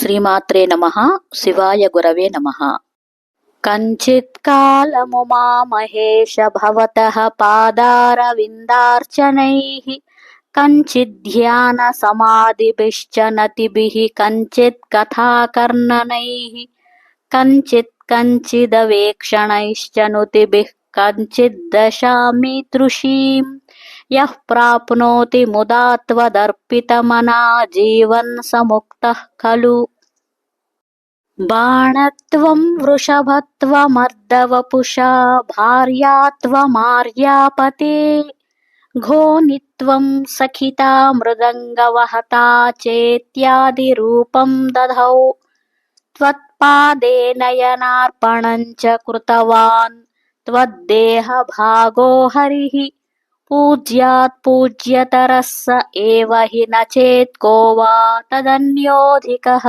శ్రీమాత్రే నమ శివాయ గురవే నమ कञ्चित्कालमु मामहेश भवतः पादारविन्दार्चनैः कञ्चिद्ध्यानसमाधिभिश्च नतिभिः कञ्चित् कथाकर्णनैः कञ्चित् कञ्चिदवेक्षणैश्च नुतिभिः कञ्चिद्दशामि तृषीम् यः प्राप्नोति मुदा त्वदर्पितमना जीवन् स मुक्तः खलु बाणत्वं वृषभत्वमर्दवपुषा भार्यात्वमार्यापते घोनित्वं सखिता मृदङ्गवहता चेत्यादिरूपं दधौ त्वत्पादे नयनार्पणं च कृतवान् त्वद्देहभागो हरिः पूज्यात् पूज्यतरः स एव हि न चेत् को वा तदन्योऽधिकः